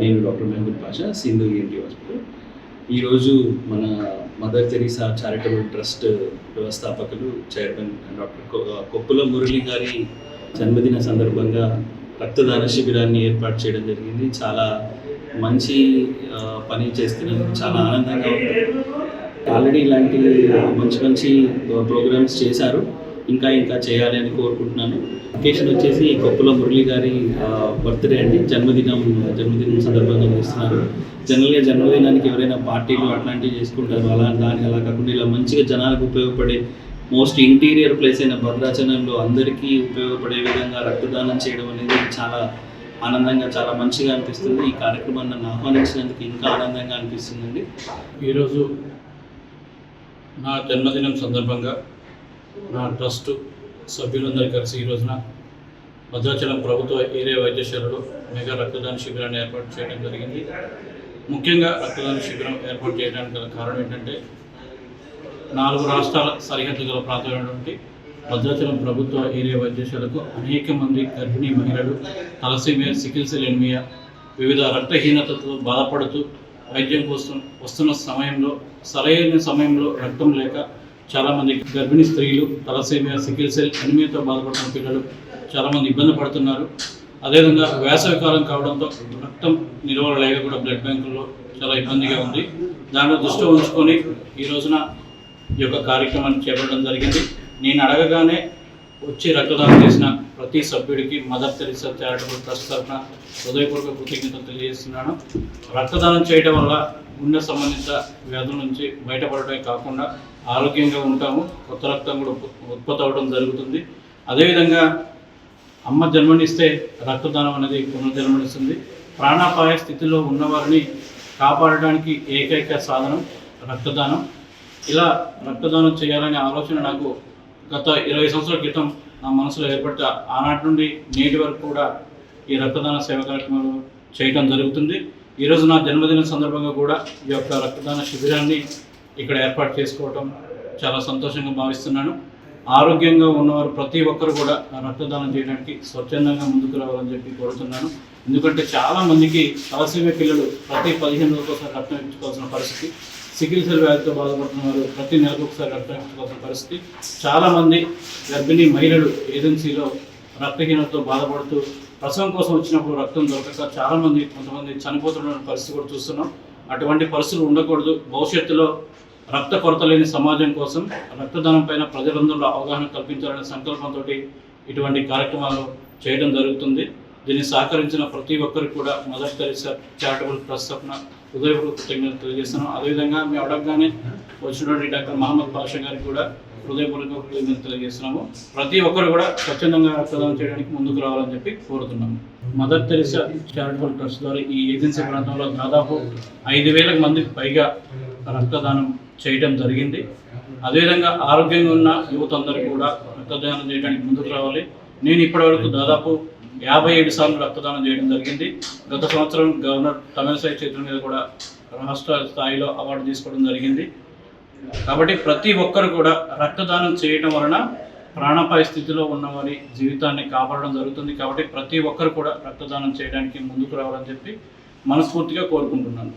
నేను doctor Mahboob Pasha Sindhu ENT hospital. ఈరోజు మన మదర్ తెరీసా చారిటబుల్ ట్రస్ట్ వ్యవస్థాపకులు చైర్మన్ డాక్టర్ కొప్పుల మురళి గారి జన్మదిన సందర్భంగా రక్తదాన శిబిరాన్ని ఏర్పాటు చేయడం జరిగింది. చాలా మంచి పని చేస్తున్నందుకు చాలా ఆనందంగా ఉంది. ఆల్రెడీ ఇలాంటి మంచి మంచి ప్రోగ్రామ్స్ చేశారు. ఇంకా ఇంకా చేయాలి అని కోరుకుంటున్నాను. అకేషన్ వచ్చేసి కొప్పుల మురళి గారి బర్త్డే అండి. జన్మదినం జన్మదినం సందర్భంగా చేస్తున్నారు. జనరల్గా జన్మదినానికి ఎవరైనా పార్టీలు అట్లాంటివి చేసుకుంటారు. అలా దాని అలా కాకుండా ఇలా మంచిగా జనాలకు ఉపయోగపడే మోస్ట్ ఇంటీరియర్ ప్లేస్ అయిన భద్రాచలంలో అందరికీ ఉపయోగపడే విధంగా రక్తదానం చేయడం అనేది చాలా ఆనందంగా చాలా మంచిగా అనిపిస్తుంది. ఈ కార్యక్రమాన్ని నన్ను ఆహ్వానించినందుకు ఇంకా ఆనందంగా అనిపిస్తుందండి. ఈరోజు నా జన్మదినం సందర్భంగా నా ట్రస్ట్ సభ్యులందరూ కలిసి ఈ రోజున భద్రాచలం ప్రభుత్వ ఏరియా వైద్యశాలలో మెగా రక్తదాన శిబిరాన్ని ఏర్పాటు చేయడం జరిగింది. ముఖ్యంగా రక్తదాన శిబిరం ఏర్పాటు చేయడానికి గల కారణం ఏంటంటే నాలుగు రాష్ట్రాల సరిహద్దు గల ప్రాంతమైనటువంటి భద్రాచలం ప్రభుత్వ ఏరియా వైద్యశాలకు అనేక మంది గర్భిణీ మహిళలు తలసీమియా సికిల్సెల్ ఎనిమియా వివిధ రక్తహీనతతో బాధపడుతూ వైద్యం కోసం వస్తున్న సమయంలో సరైన సమయంలో రక్తం లేక చాలామంది గర్భిణీ స్త్రీలు తలసేమియా సికిల్ సెల్ ఎనిమిదితో బాధపడుతున్న పిల్లలు చాలామంది ఇబ్బంది పడుతున్నారు. అదేవిధంగా వేసవి కాలం కావడంతో రక్తం నిల్వలు లేక కూడా బ్లడ్ బ్యాంకుల్లో చాలా ఇబ్బందిగా ఉంది. దానిలో దృష్టిలో ఉంచుకొని ఈ రోజున ఈ యొక్క కార్యక్రమాన్ని చేపట్టడం జరిగింది. నేను అడగగానే వచ్చి రక్తదానం చేసిన ప్రతి సభ్యుడికి మదర్ తెరిసా చారిటబుల్ ట్రస్ట్ తరఫున హృదయపూర్వక కృతజ్ఞతలు తెలియజేస్తున్నాను. రక్తదానం చేయడం వల్ల గుండె సంబంధిత వ్యాధుల నుంచి బయటపడటమే కాకుండా ఆరోగ్యంగా ఉంటాము. కొత్త రక్తం కూడా ఉత్పత్తి అవ్వడం జరుగుతుంది. అదేవిధంగా అమ్మ జన్మనిస్తే రక్తదానం అనేది పునర్జన్మనిస్తుంది. ప్రాణాపాయ స్థితిలో ఉన్నవారిని కాపాడడానికి ఏకైక సాధనం రక్తదానం. ఇలా రక్తదానం చేయాలనే ఆలోచన నాకు గత ఇరవై సంవత్సరాల క్రితం నా మనసులో ఏర్పడితే ఆనాటి నుండి నేటి వరకు కూడా ఈ రక్తదాన సేవ కార్యక్రమాలు చేయటం జరుగుతుంది. ఈరోజు నా జన్మదిన సందర్భంగా కూడా ఈ యొక్క రక్తదాన శిబిరాన్ని ఇక్కడ ఏర్పాటు చేసుకోవటం చాలా సంతోషంగా భావిస్తున్నాను. ఆరోగ్యంగా ఉన్నవారు ప్రతి ఒక్కరు కూడా రక్తదానం చేయడానికి స్వచ్ఛందంగా ముందుకు రావాలని చెప్పి కోరుతున్నాను. ఎందుకంటే చాలామందికి తలసీమ పిల్లలు ప్రతి పదిహేను రోజులకు ఒకసారి రక్తం ఇచ్చుకోవాల్సిన పరిస్థితి. సికిల్ సెల్ వ్యాధితో బాధపడుతున్నారు. ప్రతి నెలకు ఒకసారి రక్తం పరిస్థితి. చాలామంది గర్భిణీ మహిళలు ఏజెన్సీలో రక్తహీనతతో బాధపడుతూ ప్రసవం కోసం వచ్చినప్పుడు రక్తం దొరకక చాలామంది కొంతమంది చనిపోతున్న పరిస్థితి కూడా చూస్తున్నాం. అటువంటి పరిస్థితులు ఉండకూడదు. భవిష్యత్తులో రక్త కొరత లేని సమాజం కోసం రక్తదానం పైన ప్రజలందరిలో అవగాహన కల్పించాలనే సంకల్పంతో ఇటువంటి కార్యక్రమాలు చేయడం జరుగుతుంది. దీన్ని సహకరించిన ప్రతి ఒక్కరికి కూడా మదర్ తెరిసా చారిటబుల్ ట్రస్ట్ తరఫున హృదయపూర్వక కృతజ్ఞతలు తెలియజేస్తున్నాం అదేవిధంగా మేము అడగగానే వచ్చినటువంటి డాక్టర్ మహమ్మద్ పాషా గారికి కూడా హృదయపూర్వక కృతజ్ఞతలు తెలియజేస్తున్నాము. ప్రతి ఒక్కరు కూడా స్వచ్ఛందంగా రక్తదానం చేయడానికి ముందుకు రావాలని చెప్పి కోరుతున్నాము. మదర్ తెరిసా చారిటబుల్ ట్రస్ట్ ద్వారా ఈ ఏజెన్సీ ప్రాంతంలో దాదాపు ఐదు వేల మందికి పైగా రక్తదానం చేయడం జరిగింది. అదేవిధంగా ఆరోగ్యంగా ఉన్న యువత అందరూ కూడా రక్తదానం చేయడానికి ముందుకు రావాలి. నేను ఇప్పటివరకు దాదాపు యాభై ఏడు సార్లు రక్తదానం చేయడం జరిగింది. గత సంవత్సరం గవర్నర్ తమిళసాయి చేతుల మీద కూడా రాష్ట్ర స్థాయిలో అవార్డు తీసుకోవడం జరిగింది. కాబట్టి ప్రతి ఒక్కరు కూడా రక్తదానం చేయడం వలన ప్రాణాపాయ స్థితిలో ఉన్న వారి జీవితాన్ని కాపాడడం జరుగుతుంది. కాబట్టి ప్రతి ఒక్కరు కూడా రక్తదానం చేయడానికి ముందుకు రావాలని చెప్పి మనస్ఫూర్తిగా కోరుకుంటున్నాను.